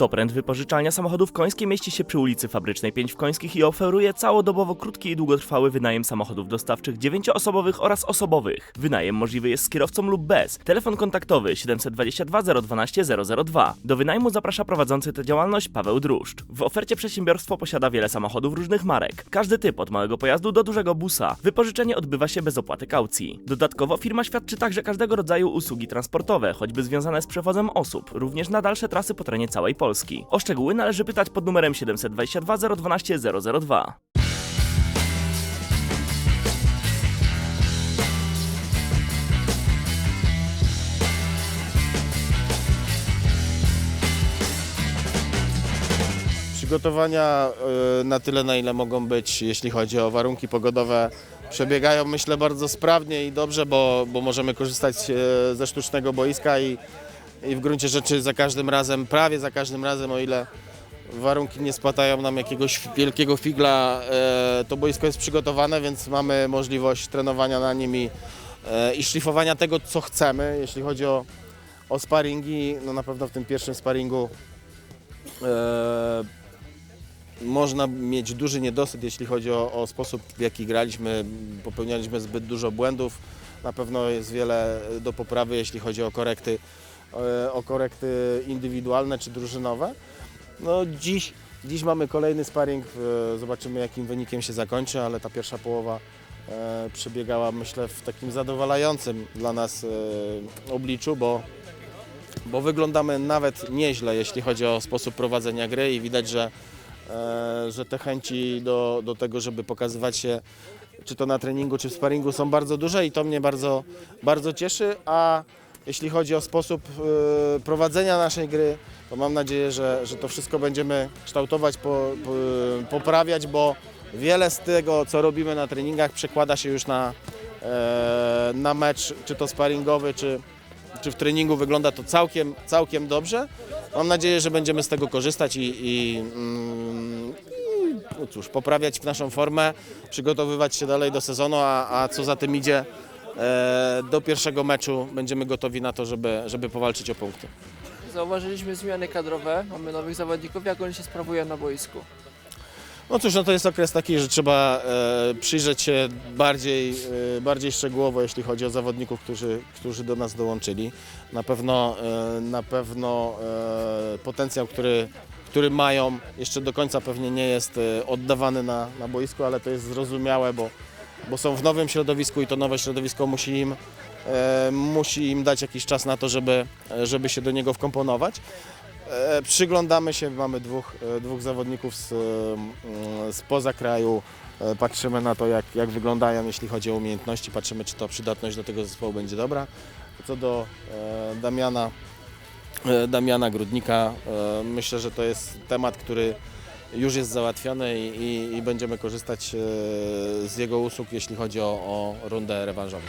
Toprend wypożyczalnia samochodów końskiej mieści się przy ulicy Fabrycznej 5 w Końskich i oferuje całodobowo krótki i długotrwały wynajem samochodów dostawczych 9-osobowych oraz osobowych. Wynajem możliwy jest z kierowcą lub bez. Telefon kontaktowy 722 012 002. Do wynajmu zaprasza prowadzący tę działalność Paweł Druszcz. W ofercie przedsiębiorstwo posiada wiele samochodów różnych marek. Każdy typ od małego pojazdu do dużego busa. Wypożyczenie odbywa się bez opłaty kaucji. Dodatkowo firma świadczy także każdego rodzaju usługi transportowe, choćby związane z przewozem osób, również na dalsze trasy po terenie całej Polski. O szczegóły należy pytać pod numerem 722 012 002. Przygotowania y, na tyle, na ile mogą być, jeśli chodzi o warunki pogodowe, przebiegają myślę bardzo sprawnie i dobrze, bo, bo możemy korzystać e, ze sztucznego boiska i, i w gruncie rzeczy za każdym razem, prawie za każdym razem, o ile warunki nie spłatają nam jakiegoś wielkiego figla, e, to boisko jest przygotowane, więc mamy możliwość trenowania na nim i, e, i szlifowania tego, co chcemy, jeśli chodzi o, o sparingi. No na pewno w tym pierwszym sparingu e, można mieć duży niedosyt, jeśli chodzi o, o sposób, w jaki graliśmy. Popełnialiśmy zbyt dużo błędów. Na pewno jest wiele do poprawy, jeśli chodzi o korekty, o korekty indywidualne czy drużynowe. No dziś, dziś mamy kolejny sparring. e, Zobaczymy, jakim wynikiem się zakończy, ale ta pierwsza połowa e, przebiegała, myślę, w takim zadowalającym dla nas e, obliczu, bo bo wyglądamy nawet nieźle, jeśli chodzi o sposób prowadzenia gry i widać, że, e, że te chęci do, do tego, żeby pokazywać się czy to na treningu, czy w sparingu są bardzo duże i to mnie bardzo, bardzo cieszy, a jeśli chodzi o sposób e, prowadzenia naszej gry, to mam nadzieję, że, że to wszystko będziemy kształtować, po, po, poprawiać, bo wiele z tego, co robimy na treningach przekłada się już na, e, na mecz, czy to sparingowy, czy, czy w treningu wygląda to całkiem, całkiem dobrze. Mam nadzieję, że będziemy z tego korzystać i, i, mm, no cóż, poprawiać naszą formę, przygotowywać się dalej do sezonu, a, a co za tym idzie, do pierwszego meczu będziemy gotowi na to, żeby, żeby powalczyć o punkty. Zauważyliśmy zmiany kadrowe, mamy nowych zawodników, jak oni się sprawują na boisku. No cóż, no to jest okres taki, że trzeba e, przyjrzeć się bardziej, e, bardziej szczegółowo, jeśli chodzi o zawodników, którzy, którzy do nas dołączyli. Na pewno, e, na pewno e, potencjał, który, który mają, jeszcze do końca pewnie nie jest e, oddawany na, na boisku, ale to jest zrozumiałe, bo, bo są w nowym środowisku i to nowe środowisko musi im, e, musi im dać jakiś czas na to, żeby, żeby się do niego wkomponować. E, Przyglądamy się, mamy dwóch, e, dwóch zawodników z, mm, spoza kraju. E, Patrzymy na to, jak, jak wyglądają, jeśli chodzi o umiejętności. Patrzymy, czy to przydatność do tego zespołu będzie dobra. Co do e, Damiana, e, Damiana Grudnika, e, myślę, że to jest temat, który już jest załatwiony i, i, i będziemy korzystać e, z jego usług, jeśli chodzi o, o rundę rewanżową.